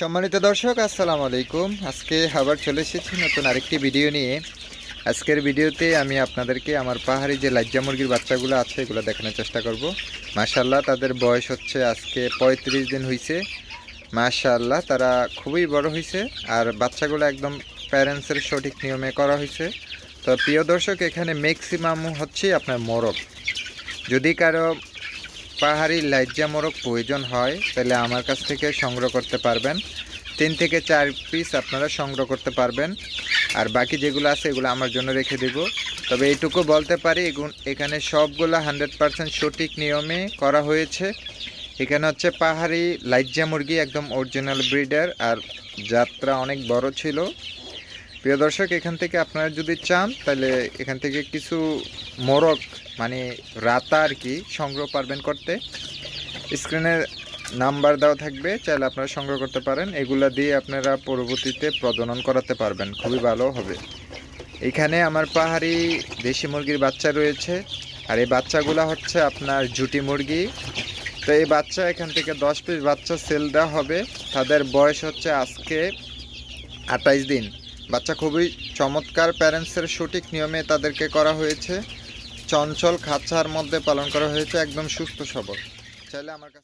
সম্মানিত দর্শক, আসসালামু আলাইকুম। আজকে আবার চলে এসেছি নতুন আরেকটি ভিডিও নিয়ে। আজকের ভিডিওতে আমি আপনাদেরকে আমার পাহাড়ি যে লাজ্জা মুরগির বাচ্চাগুলো আছে, এগুলো দেখানোর চেষ্টা করব। মাশাল্লাহ তাদের বয়স হচ্ছে আজকে পঁয়ত্রিশ দিন হয়েছে মাশাল্লাহ তারা খুবই বড় হয়েছে আর বাচ্চাগুলো একদম প্যারেন্টসের সঠিক নিয়মে করা হয়েছে তো প্রিয় দর্শক, এখানে ম্যাক্সিমাম হচ্ছে আপনার মোরগ যদি কারও পাহাড়ি লাইজ্জা মোরগ প্রয়োজন হয়, তাহলে আমার কাছ থেকে সংগ্রহ করতে পারবেন। তিন থেকে চার পিস আপনারা সংগ্রহ করতে পারবেন। আর বাকি যেগুলো আছে, এগুলো আমার জন্য রেখে দেব। তবে এইটুকু বলতে পারি এখানে সবগুলো হান্ড্রেড পার্সেন্ট সঠিক নিয়মে করা হয়েছে। এখানে হচ্ছে পাহাড়ি লাইজ্জা মুরগি একদম অরিজিনাল ব্রিডার আর যাত্রা অনেক বড় ছিল। প্রিয় দর্শক, এখান থেকে আপনারা যদি চান, তাহলে এখান থেকে কিছু মোরগ মানে রাতা আর কি, সংগ্রহ পারবেন করতে। স্ক্রিনের নাম্বার দেওয়া থাকবে, চাইলে আপনারা সংগ্রহ করতে পারেন। এগুলা দিয়ে আপনারা পরবর্তীতে প্রজনন করাতে পারবেন। খুবই ভালো হবে। এখানে আমার পাহাড়ি দেশি মুরগির বাচ্চা রয়েছে। আর এই বাচ্চাগুলো হচ্ছে আপনার জুটি মুরগি। তো এই বাচ্চা এখান থেকে দশ পিস বাচ্চা সেল দেওয়া হবে। তাদের বয়স হচ্ছে আজকে আঠাইশ দিন। বাচ্চা খুবই চমৎকার প্যারেন্টসের সঠিক নিয়মে তাদেরকে করা হয়েছে। চঞ্চল খাচ্ছার মধ্যে পালন করা হয়েছে। একদম সুস্থ সবল। চাইলে আমার কাছে